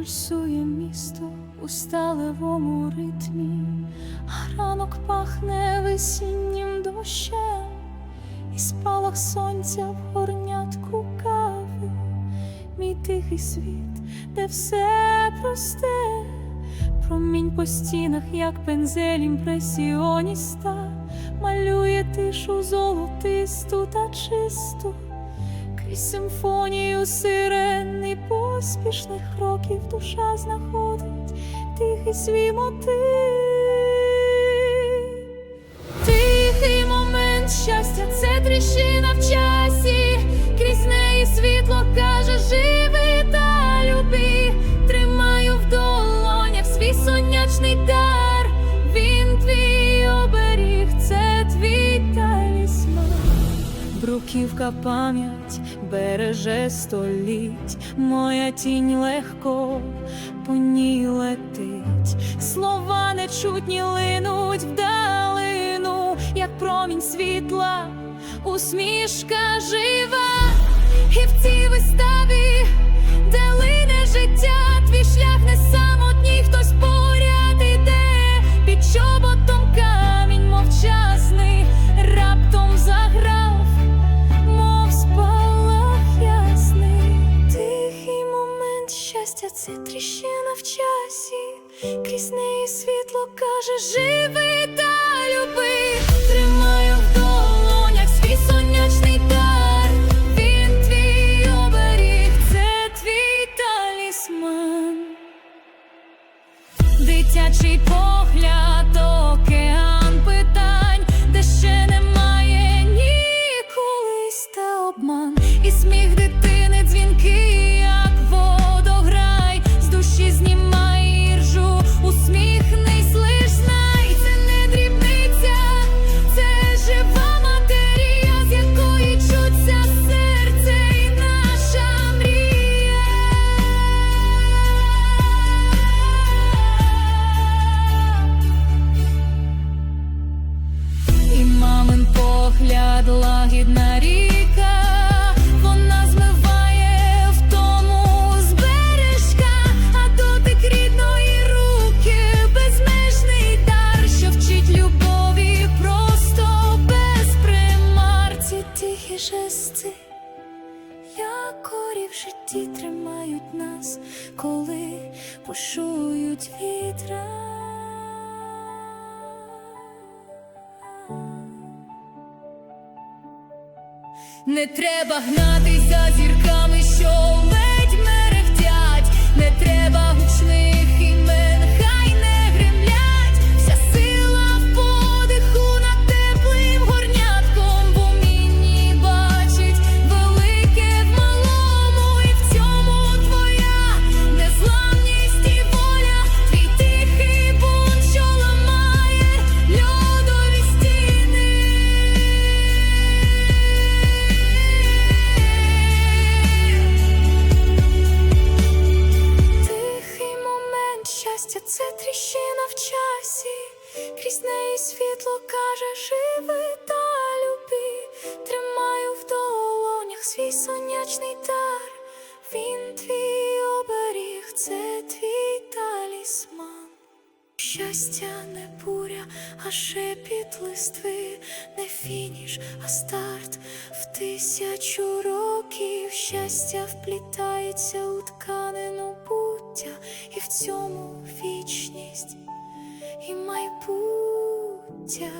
пульсує місто у сталевому ритмі, а ранок пахне весіннім дощем, і спалах сонця в горнятку кави, мій тихий світ, де все просте, промінь по стінах, як пензель імпресіоніста, малює тишу золотисту та чисту. Крізь симфонію сирен і поспішних кроків душа знаходить тихий свій мотив. Тихий момент щастя, це тріщина Бруківка пам'ять береже століть, моя тінь легко по ній летить, слова нечутні линуть вдалину, як промінь світла, усмішка жива, і в цій виставі, це тріщина в часі, крізь неї світло каже, живи та люби, тримаю в долонях свій сонячний дар, він твій оберіг, це твій талісман. Дитячий погляд, жести, якорі в житті тримають нас, коли пошують вітра. Не треба гнатись за зірками, що це тріщина в часі, крізь неї світло каже, живи та люби, тримаю в долонях свій сонячний дар, він твій оберіг, це твій талісман. Щастя не буря, а шепіт листви, не фініш, а старт. В тисячу років. Щастя вплітається у тканину буття, і в цьому вічність і майбуття,